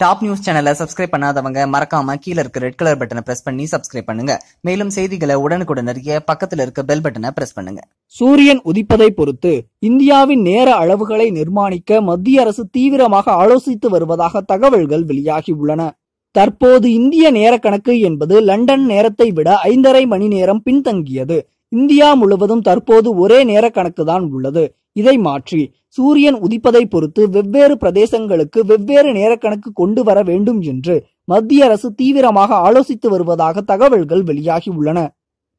Top news சேனலை subscribe பண்ணாதவங்க மறக்காம கீழ இருக்க ரெட் கலர் பட்டனை பிரஸ் பண்ணி சப்ஸ்கிரைப் பண்ணுங்க. மேலும் செய்திகளை உடனுக்குடன் அறிய பக்கத்துல இருக்க பெல் பட்டனை பிரஸ் பண்ணுங்க. சூரியன் உதிப்பதை பொறுத்து இந்தியாவின் நேர அளவுகளை நிர்மாணிக்க மத்திய அரசு தீவிரமாக ஆலோசித்து வருவதாக தகவல்கள் வெளியாகி உள்ளன. தற்போது இந்திய நேர கணக்கு என்பது லண்டன் நேரத்தை விட ஐந்தரை மணி நேரம் பின்தங்கியது. இந்தியா முழுவதும் தற்போது ஒரே நேர கணக்குதான் உள்ளது. இதை மாற்றி சூரியன் உதிப்பதை பொறுத்து வெவ்வேறு பிரதேசங்களுக்கு வெவ்வேறு நேரக்கணக்கு கொண்டு வர வேண்டும் என்று மத்திய அரசு தீவிரமாக ஆலோசித்து வருவதாக தகவல்கள் வெளியாகியுள்ளன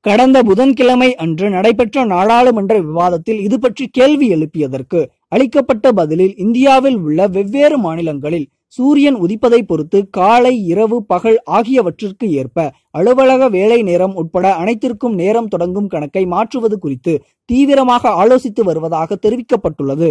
கடந்த புதன்கிழமை அன்று நடைபெற்ற நாடாளுமன்ற விவாதத்தில் இது பற்றி கேள்வி எழுப்பியதற்கு அளிக்கப்பட்ட பதிலில் இந்தியாவில் உள்ள வெவ்வேறு மாநிலங்களில் சூரியன் உதிப்பதை பொறுத்து காலை இரவு பகல் ஆகியவற்றிற்கு ஏற்ப அலுவலக வேலை நேரம் உட்பட அனைத்திற்கும் நேரம் தொடங்கும் கணக்கை மாற்றுவது குறித்து தீவிரமாக ஆலோசித்து வருவதாக தெரிவிக்கப்பட்டுள்ளது.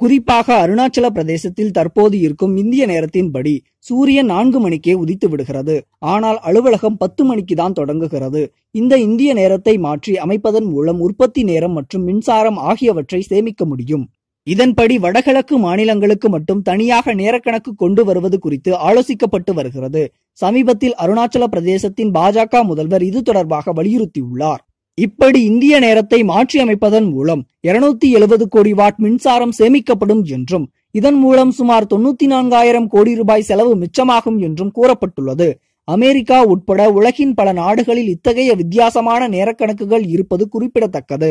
குறிப்பாக அருணாச்சல பிரதேசத்தில் தற்போது இருக்கும் இந்திய நேரத்தின்படி சூரியன் நான்கு மணிக்கே உதித்து விடுகிறது. ஆனால் அலுவலகம் பத்து மணிக்கு தான் தொடங்குகிறது. இந்த இந்திய நேரத்தை மாற்றி அமைப்பதன் மூலம் உற்பத்தி நேரம் மற்றும் மின்சாரம் ஆகியவற்றை சேமிக்க முடியும். இதன்படி வடகிழக்கு மாநிலங்களுக்கு மட்டும் தனியாக நேரக்கணக்கு கொண்டு வருவது குறித்து ஆலோசிக்கப்பட்டு வருகிறது. சமீபத்தில் அருணாச்சல பிரதேசத்தின் பாஜக முதல்வர் இது தொடர்பாக வலியுறுத்தியுள்ளார். இப்படி இந்திய நேரத்தை மாற்றியமைப்பதன் மூலம் இருநூத்தி எழுபது கோடி வாட் மின்சாரம் சேமிக்கப்படும் என்றும் இதன் மூலம் சுமார் தொண்ணூத்தி நான்காயிரம் கோடி ரூபாய் செலவு மிச்சமாகும் என்றும் கூறப்பட்டுள்ளது. அமெரிக்கா உட்பட உலகின் பல நாடுகளில் இத்தகைய வித்தியாசமான நேரக்கணக்குகள் இருப்பது குறிப்பிடத்தக்கது.